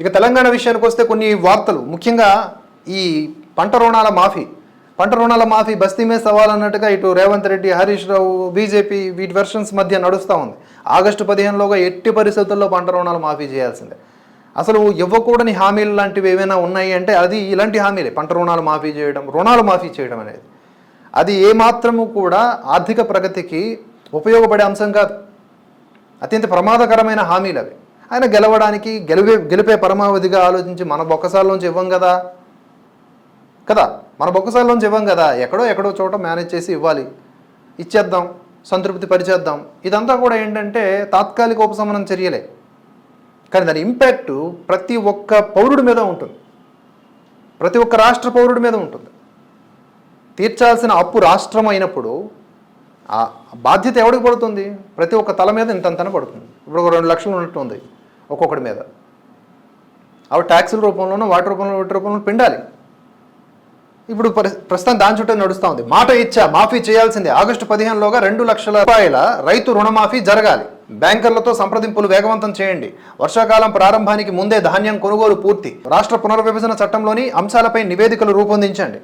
ఇక తెలంగాణ విషయానికి వస్తే కొన్ని వార్తలు. ముఖ్యంగా ఈ పంట రుణాల మాఫీ. పంట రుణాల మాఫీ బస్తీ మీద సవాల్ అన్నట్టుగా ఇటు రేవంత్ రెడ్డి హరీష్ రావు బీజేపీ వీటి వెర్షన్స్ మధ్య నడుస్తూ ఉంది. ఆగస్టు పదిహేనులోగా ఎట్టి పరిస్థితుల్లో పంట రుణాలు మాఫీ చేయాల్సిందే. అసలు ఇవ్వకూడని హామీలు లాంటివి ఏమైనా ఉన్నాయి అంటే అది ఇలాంటి హామీలే. పంట రుణాలు మాఫీ చేయడం రుణాలు మాఫీ చేయడం అనేది. అది ఏమాత్రము కూడా ఆర్థిక ప్రగతికి ఉపయోగపడే అంశం కాదు. అత్యంత ప్రమాదకరమైన హామీలు అవి. ఆయన గెలవడానికి గెలిపే గెలిపే పరమావధిగా ఆలోచించి మన బొక్కసాల్లోంచి ఇవ్వం కదా? కదా? మన బొక్కసాల్లోంచి ఇవ్వం కదా? ఎక్కడో ఎక్కడో చోట మేనేజ్ చేసి ఇవ్వాలి. ఇచ్చేద్దాం సంతృప్తి పరిచేద్దాం. ఇదంతా కూడా ఏంటంటే తాత్కాలిక ఉపశమనం చర్యలే. కానీ దాని ఇంపాక్ట్ ప్రతి ఒక్క పౌరుడి మీద ఉంటుంది. ప్రతి ఒక్క రాష్ట్ర పౌరుడి మీద ఉంటుంది. తీర్చాల్సిన అప్పు రాష్ట్రం అయినప్పుడు ఆ బాధ్యత ఎవడికి పడుతుంది? ప్రతి ఒక్క తల మీద ఇంతంతన పడుతుంది. ఇప్పుడు ఒక రెండు లక్షలు ఉన్నట్టు ఉంది. ఒక్కొక్కటి మీద. అవి ట్యాక్సుల రూపంలోనూ వాటి రూపంలో వాటి రూపంలో పిండాలి. ఇప్పుడు పరి- ప్రస్తుతం దాని చుట్టూ నడుస్తూ ఉంది. మాట ఇచ్చా మాఫీ చేయాల్సిందే. ఆగస్టు పదిహేనులోగా రెండు లక్షల రూపాయల రైతు రుణమాఫీ జరగాలి. బ్యాంకర్లతో సంప్రదింపులు వేగవంతం చేయండి. వర్షాకాలం ప్రారంభానికి ముందే ధాన్యం కొనుగోలు పూర్తి. రాష్ట్ర పునర్విభజన చట్టంలోని అంశాలపై నివేదికలు రూపొందించండి.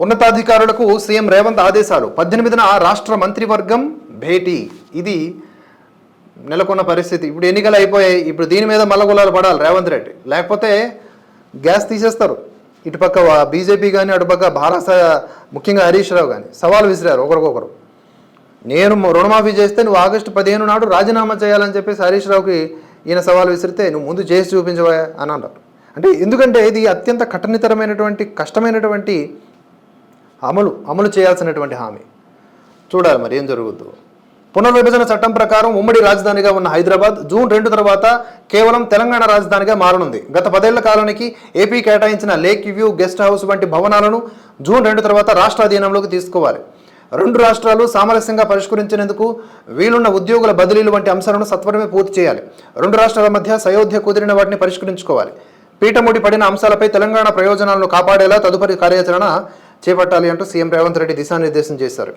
ఉన్నతాధికారులకు సీఎం రేవంత్ ఆదేశాలు. పద్దెనిమిదిన రాష్ట్ర మంత్రివర్గం భేటీ. ఇది నెలకొన్న పరిస్థితి. ఇప్పుడు ఎన్నికలు అయిపోయాయి ఇప్పుడు దీని మీద మల్లగులాలు పడాలి రేవంత్ రెడ్డి. లేకపోతే గ్యాస్ తీసేస్తారు. ఇటుపక్క బీజేపీ కానీ అటుపక్క భారత ముఖ్యంగా హరీష్ రావు కానీ సవాల్ విసిరారు ఒకరికొకరు. నేను రుణమాఫీ చేస్తే నువ్వు ఆగస్టు పదిహేను నాడు రాజీనామా చేయాలని చెప్పేసి హరీష్ రావుకి ఈయన సవాల్ విసిరితే నువ్వు ముందు చేసి చూపించవా అని అన్నారు. అంటే ఎందుకంటే ఇది అత్యంత కఠినతరమైనటువంటి కష్టమైనటువంటి అమలు అమలు చేయాల్సినటువంటి హామీ. చూడాలి మరి ఏం జరుగుద్దు. పునర్విభజన చట్టం ప్రకారం ఉమ్మడి రాజధానిగా ఉన్న హైదరాబాద్ జూన్ రెండు తర్వాత కేవలం తెలంగాణ రాజధానిగా మారనుంది. గత పదేళ్ళ కాలానికి ఏపీ కేటాయించిన లేక్ వ్యూ గెస్ట్ హౌస్ వంటి భవనాలను జూన్ రెండు తర్వాత రాష్ట్ర అధీనంలోకి తీసుకోవాలి. రెండు రాష్ట్రాలు సామరస్యంగా పరిష్కరించేందుకు వీలున్న ఉద్యోగుల బదిలీలు వంటి అంశాలను సత్వరమే పూర్తి చేయాలి. రెండు రాష్ట్రాల మధ్య సయోధ్య కుదిరిన వాటిని పరిష్కరించుకోవాలి. పీఠముడి పడిన అంశాలపై తెలంగాణ ప్రయోజనాలను కాపాడేలా తదుపరి కార్యాచరణ చేపట్టాలి అంటూ సీఎం రేవంత్ రెడ్డి దిశానిర్దేశం చేశారు.